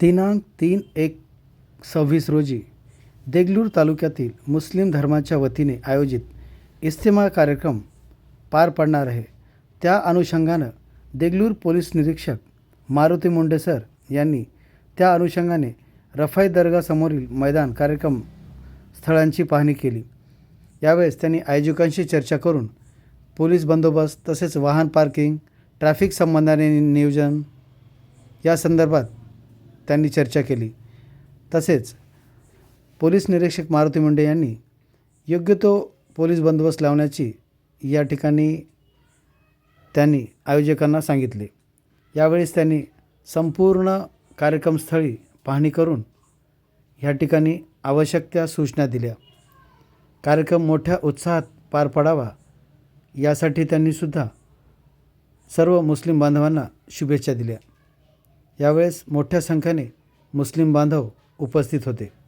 दिनांक तीन एक सव्वीस रोजी देगलूर तालुक्यातील मुस्लिम धर्माच्या वतीने आयोजित इस्तेमा कार्यक्रम पार पडणार आहे. त्या अनुषंगानं देगलूर पोलीस निरीक्षक मारुती मुंडे सर यांनी त्या अनुषंगाने रफाई दर्गासमोरील मैदान कार्यक्रम स्थळांची पाहणी केली. यावेळेस त्यांनी आयोजकांशी चर्चा करून पोलीस बंदोबस्त तसेच वाहन पार्किंग ट्रॅफिक संबंधाने नियोजन या संदर्भात त्यांनी चर्चा केली. तसेच पोलीस निरीक्षक मारुती मुंडे यांनी योग्य तो पोलीस बंदोबस्त लावण्याची या ठिकाणी त्यांनी आयोजकांना सांगितले. यावेळेस त्यांनी संपूर्ण कार्यक्रमस्थळी पाहणी करून ह्या ठिकाणी आवश्यक त्या सूचना दिल्या. कार्यक्रम मोठ्या उत्साहात पार पडावा यासाठी त्यांनीसुद्धा सर्व मुस्लिम बांधवांना शुभेच्छा दिल्या. यावेळेस मोठ्या संख्येने मुस्लिम बांधव उपस्थित होते.